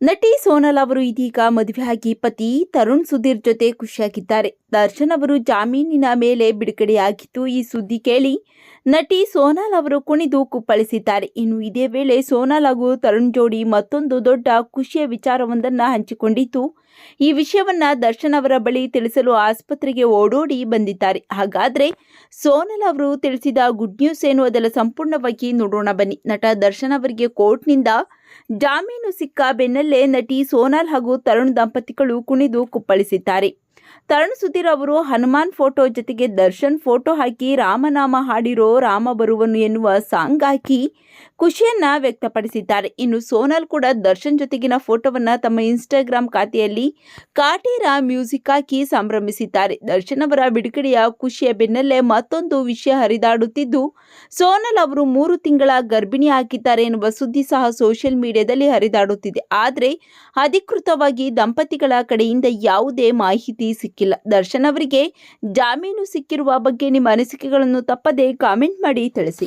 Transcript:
ನಟಿ ಸೋನಲ್ ಅವರು ಇದೀಗ ಮದುವೆಯಾಗಿ ಪತಿ ತರುಣ್ ಸುಧೀರ್ ಜೊತೆ ಖುಷಿಯಾಗಿದ್ದಾರೆ. ದರ್ಶನ್ ಅವರು ಜಾಮೀನಿನ ಮೇಲೆ ಬಿಡುಗಡೆಯಾಗಿದ್ದು, ಈ ಸುದ್ದಿ ಕೇಳಿ ನಟಿ ಸೋನಾಲ್ ಅವರು ಕುಣಿದು ಕುಪ್ಪಳಿಸಿದ್ದಾರೆ. ಇನ್ನು ಇದೇ ವೇಳೆ ಸೋನಾಲ್ ಹಾಗೂ ತರುಣ್ ಜೋಡಿ ಮತ್ತೊಂದು ದೊಡ್ಡ ಖುಷಿಯ ವಿಚಾರವೊಂದನ್ನ ಹಂಚಿಕೊಂಡಿದ್ದು, ಈ ವಿಷಯವನ್ನ ದರ್ಶನ್ ಅವರ ಬಳಿ ತಿಳಿಸಲು ಆಸ್ಪತ್ರೆಗೆ ಓಡೋಡಿ ಬಂದಿದ್ದಾರೆ. ಹಾಗಾದ್ರೆ ಸೋನಲ್ ಅವರು ತಿಳಿಸಿದ ಗುಡ್ ನ್ಯೂಸ್ ಏನು? ಅದೆಲ್ಲ ಸಂಪೂರ್ಣವಾಗಿ ನೋಡೋಣ ಬನ್ನಿ. ನಟ ದರ್ಶನ್ ಅವರಿಗೆ ಕೋರ್ಟ್ನಿಂದ ಜಾಮೀನು ಸಿಕ್ಕ ಬೆನ್ನಲ್ಲೇ ನಟಿ ಸೋನಾಲ್ ಹಾಗೂ ತರುಣ್ ದಂಪತಿಗಳು ಕುಣಿದು ಕುಪ್ಪಳಿಸಿದ್ದಾರೆ. ತರುಣ್ ಸುಧೀರ್ ಅವರು ಹನುಮಾನ್ ಫೋಟೋ ಜೊತೆಗೆ ದರ್ಶನ್ ಫೋಟೋ ಹಾಕಿ ರಾಮನಾಮ ಹಾಡಿರೋ ರಾಮ ಬರುವನು ಎನ್ನುವ ಸಾಂಗ್ ಹಾಕಿ ಖುಷಿಯನ್ನ ವ್ಯಕ್ತಪಡಿಸಿದ್ದಾರೆ. ಇನ್ನು ಸೋನಲ್ ಕೂಡ ದರ್ಶನ್ ಜೊತೆಗಿನ ಫೋಟೋವನ್ನ ತಮ್ಮ ಇನ್ಸ್ಟಾಗ್ರಾಮ್ ಖಾತೆಯಲ್ಲಿ ಕಾಟೇರ ಮ್ಯೂಸಿಕ್ ಹಾಕಿ ಸಂಭ್ರಮಿಸಿದ್ದಾರೆ. ದರ್ಶನ್ ಅವರ ಬಿಡುಗಡೆಯ ಖುಷಿಯ ಬೆನ್ನಲ್ಲೇ ಮತ್ತೊಂದು ವಿಷಯ ಹರಿದಾಡುತ್ತಿದ್ದು, ಸೋನಲ್ ಅವರು ಮೂರು ತಿಂಗಳ ಗರ್ಭಿಣಿ ಹಾಕಿದ್ದಾರೆ ಎನ್ನುವ ಸುದ್ದಿ ಸಹ ಸೋಷಿಯಲ್ ಮೀಡಿಯಾದಲ್ಲಿ ಹರಿದಾಡುತ್ತಿದೆ. ಆದರೆ ಅಧಿಕೃತವಾಗಿ ದಂಪತಿಗಳ ಕಡೆಯಿಂದ ಯಾವುದೇ ಮಾಹಿತಿ ಸಿಕ್ಕಿಲ್ಲ. ದರ್ಶನ್ ಅವರಿಗೆ ಜಾಮೀನು ಸಿಕ್ಕಿರುವ ಬಗ್ಗೆ ನಿಮ್ಮ ಅನಿಸಿಕೆಗಳನ್ನು ತಪ್ಪದೇ ಕಾಮೆಂಟ್ ಮಾಡಿ ತಿಳಿಸಿ.